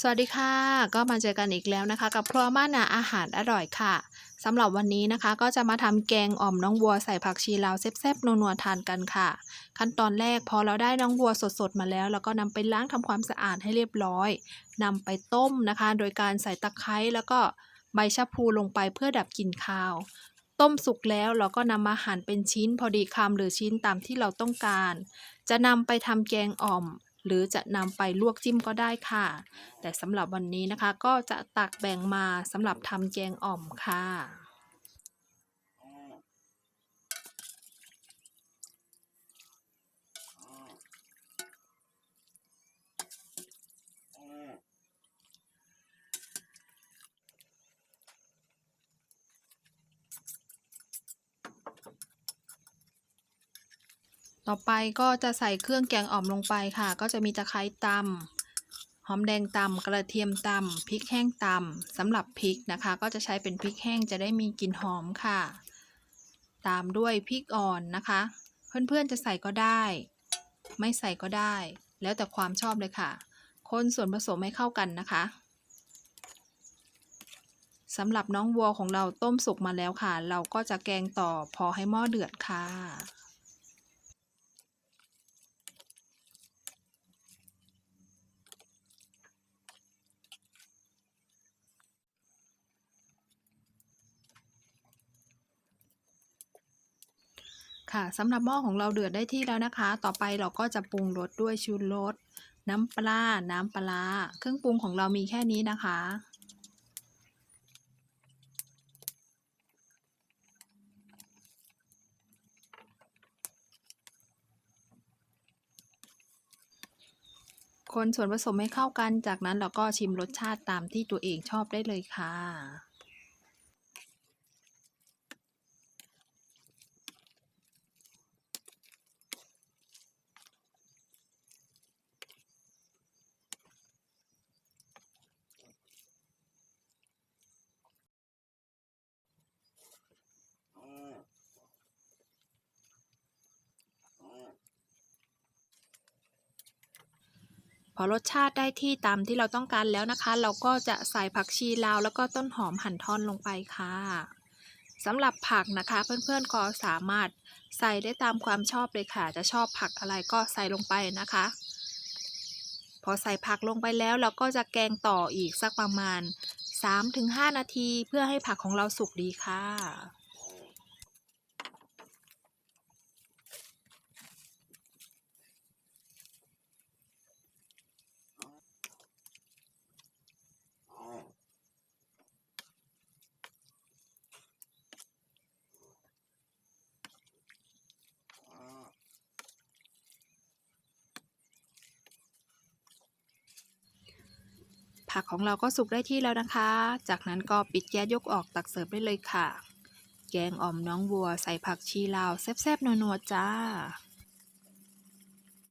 สวัสดีค่ะ ก็มาเจอกันอีกแล้วนะคะ กับครัวม่านาอาหารอร่อยค่ะสำหรับวันนี้นะคะ ก็จะมาทำแกงอ่อมน้องวัวใส่ผักชีลาวแซ่บๆนัวๆทานกันค่ะ ขั้นตอนแรกพอเราได้น้องวัวสดๆมาแล้วเราก็นำไปล้างทำความสะอาดให้เรียบร้อยนำไปต้มนะคะ โดยการใส่ตะไคร้แล้วก็ใบชะพลูลงไปเพื่อดับกลิ่นคาว ต้มสุกแล้วเราก็นำมาหั่นเป็นชิ้นพอดีคำหรือชิ้นตามที่เราต้องการ จะนำไปทำแกงอ่อม หรือจะนำไปลวกจิ้มก็ได้ค่ะ แต่สำหรับวันนี้นะคะก็จะตักแบ่งมาสำหรับทำแกงอ่อมค่ะ ต่อไปก็จะใส่เครื่องแกงอ่อมลงไปค่ะ ก็จะมีตะไคร้ตำหอมแดงตำกระเทียมตำพริกแห้งตำสำหรับพริกนะคะ ก็จะใช้เป็นพริกแห้งจะได้มีกลิ่นหอมค่ะ ตามด้วยพริกอ่อนนะคะ เพื่อนๆจะใส่ก็ได้ ไม่ใส่ก็ได้ แล้วแต่ความชอบเลยค่ะ คนส่วนผสมให้เข้ากันนะคะสำหรับน้องวัวของเราต้มสุกมาแล้วค่ะ เราก็จะแกงต่อพอให้หม้อเดือดค่ะ ค่ะสำหรับหม้อของเราเดือดได้ที่แล้วนะคะ ต่อไปเราก็จะปรุงรสด้วยชูรสน้ำปลา น้ำปลา เครื่องปรุงของเรามีแค่นี้นะคะ คนส่วนผสมให้เข้ากัน จากนั้นเราก็ชิมรสชาติตามที่ตัวเองชอบได้เลยค่ะ พอรสชาติได้ที่ตามที่เราต้องการแล้วนะคะ เราก็จะใส่ผักชีลาวแล้วก็ต้นหอมหั่นท่อนลงไปค่ะสำหรับผักนะคะเพื่อนๆก็สามารถใส่ได้ตามความชอบเลยค่ะ จะชอบผักอะไรก็ใส่ลงไปนะคะ พอใส่ผักลงไปแล้วเราก็จะแกงต่ออีกสักประมาณ 3-5 นาทีเพื่อให้ผักของเราสุกดีค่ะ ผักของเราก็สุกได้ที่แล้วนะคะ จากนั้นก็ปิดแก๊สยกออกตักเสิร์ฟได้เลยค่ะ แกงอ่อมน้องวัวใส่ผักชีลาวแซ่บๆนัวๆจ้า